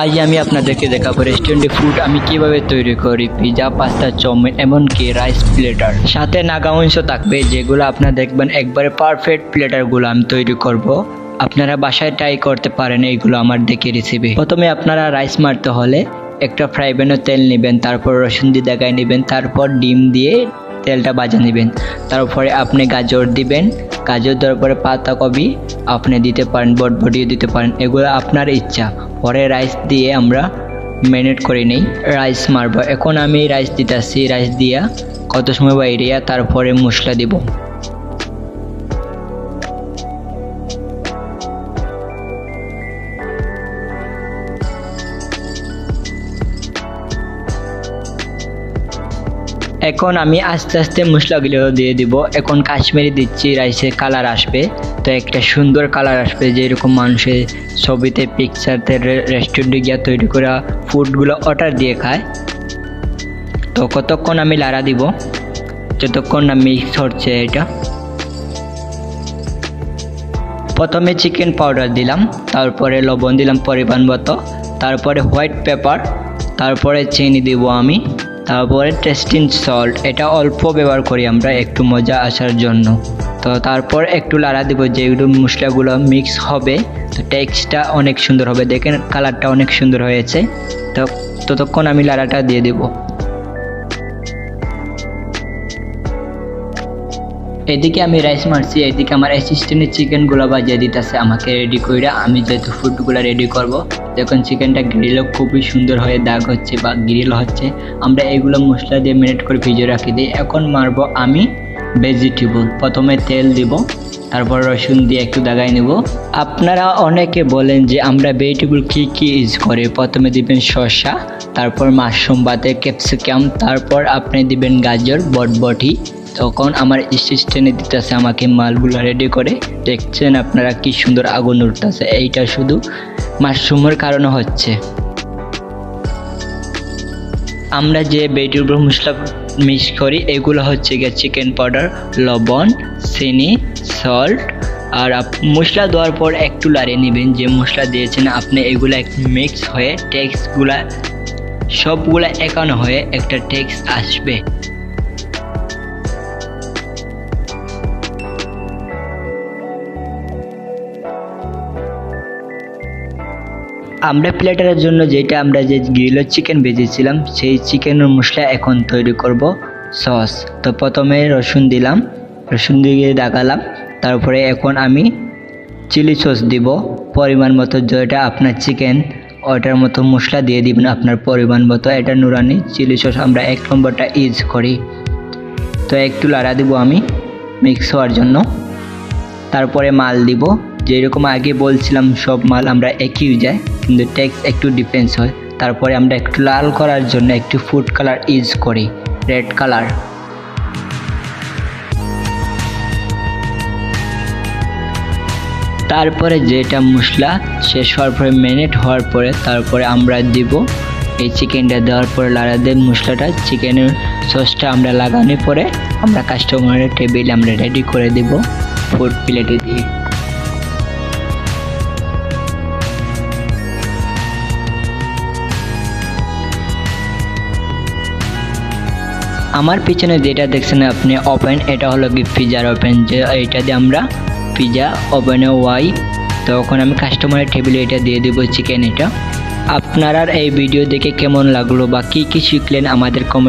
আজ আমি আপনাদেরকে দেখাবো রেস্টুরেন্টে ফুড আমি কীভাবে তৈরি করি পিজা পাস্তা চাউমিন এমনকি রাইস প্লেটার সাথে নাগা অংশ থাকবে, যেগুলো আপনারা দেখবেন একবারে পারফেক্ট প্লেটারগুলো আমি তৈরি করব। আপনারা বাসায় ট্রাই করতে পারেন, এইগুলো আমার দেখে রেসিপি প্রথমে আপনারা রাইস মারতে হলে একটা ফ্রাই প্যানে তেল নেবেন, তারপর রসুন দিয়ে দেখায় নেবেন, তারপর ডিম দিয়ে তেলটা বাজা নেবেন। তারপরে আপনি গাজর দিবেন গাজর দেওয়ার পরে পাতাকপি আপনি দিতে পারেন বটবটিও দিতে পারেন, এগুলো আপনার ইচ্ছা। পরে রাইস দিয়ে আমরা ম্যারিনেট করে নেই রাইস মারবো। এখন আমি রাইস দিতে আসছি রাইস দিয়া কত সময় বাইরে, তারপরে মশলা দিব। এখন আমি আস্তে আস্তে মশলাগুলো দিয়ে দিব। এখন কাশ্মীরি দিচ্ছি, রাইসের কালার আসবে। তো একটা সুন্দর কালার আসবে যেরকম মানুষের ছবিতে পিকচারতে রেস্টুরেন্টে গিয়ে তৈরি করা ফুডগুলো অর্ডার দিয়ে খায়। তো কতক্ষণ আমি লাড়া দিব? যতক্ষণ না মিক্স হচ্ছে এটা। প্রথমে চিকেন পাউডার দিলাম, তারপরে লবণ দিলাম পরিমাণ মতো। তারপরে হোয়াইট পেপার তারপরে চিনি দিব আমি। তারপরে টেস্টিং সল্ট এটা অল্প ব্যবহার করি আমরা একটু মজা আসার জন্য। তো তারপর একটু লাড়া দেবো, যেগুলো মশলাগুলো মিক্স হবে, তো টেক্সটা অনেক সুন্দর হবে। দেখেন কালারটা অনেক সুন্দর হয়েছে। তো ততক্ষণ আমি লাড়াটা দিয়ে দেবো। এদিকে আমি রাইস মারছি, এদিকে আমার অ্যাসিস্ট্যান্টের চিকেনগুলো বাজিয়ে দিতেছে, আমাকে রেডি করে আমি যেহেতু ফুডগুলো রেডি করব যখন চিকেনটা গ্রিলও খুবই সুন্দর হয়ে দাগ হচ্ছে বা গ্রিল হচ্ছে, আমরা এগুলো মশলা দিয়ে মিনিট করে ভিজিয়ে রাখি দিই এখন মারবো আমি ভেজিটেবল প্রথমে তেল দিব, তারপর রসুন দিয়ে একটু দাগাই নেব। আপনারা অনেকে বলেন যে আমরা ভেজিটেবল কী কী ইউজ করে? প্রথমে দিবেন শসা, তারপর মাশরুম বাতে ক্যাপসিকাম তারপর আপনি দিবেন গাজর, বটবটি তখন আমার স্টেশনে দিতেছে আমাকে মালগুলো রেডি করে। দেখছেন আপনারা কি সুন্দর আগুন উঠতেছে এইটা শুধু মাশরুমের কারণে হচ্ছে। আমরা যে ভেজিটেবল মশলা মিক্স করি, এগুলো হচ্ছে গিয়ে চিকেন পাউডার লবণ, চিনি সল্ট আর মশলা দেওয়ার পর একটু লাড়িয়ে নেবেন। যে মশলা দিয়েছেন আপনি, এগুলো একটু মিক্স হয়ে টেক্সগুলা সবগুলা একানো হয়ে একটা টেক্স আসবে। আমরা প্লেটারের জন্য যেটা আমরা যে গ্রিলের চিকেন ভেজেছিলাম, সেই চিকেনের মশলা এখন তৈরি করব, সস। তো প্রথমে রসুন দিলাম, রসুন দিয়ে দাগালাম তারপরে এখন আমি চিলি সস দিব, পরিমাণ মতো যেটা আপনার চিকেন ওটার মতো মশলা দিয়ে দিবেন আপনার পরিমাণ মতো। এটা নুরানি, চিলি সস আমরা এক নম্বরটা ইউজ করি। তো একটু লাড়া দিব আমি মিক্স হওয়ার জন্য। তারপরে মাল দিব। যেরকম আগে বলছিলাম, সব মাল আমরা একই যায়, কিন্তু ট্যাক্স একটু ডিফারেন্স হয়। তারপরে আমরা একটু লাল করার জন্য একটু ফুড কালার ইউজ করি রেড কালার তারপরে যেটা মশলা শেষ হওয়ার পরে মিনিট হওয়ার পরে তারপরে আমরা দিব এই চিকেনটা দেওয়ার পরে লাড়া দেব মশলাটা চিকেনের সসটা আমরা লাগানোর পরে আমরা কাস্টমারের টেবিলে আমরা রেডি করে দেব ফুড প্লেটে দিয়ে। আমার পিছনে যেটা দেখছেন আপনি ওপেন এটা হলো কি পিজার ওপেন যে এটা দিয়ে আমরা পিজা ওপেনে ওয়াই, তখন আমি কাস্টমারের টেবিলে এটা দিয়ে দেবো চিকেন এটা। আপনার এই ভিডিও দেখে কেমন লাগল বা কী কী শিখলেন আমাদের কমেন্ট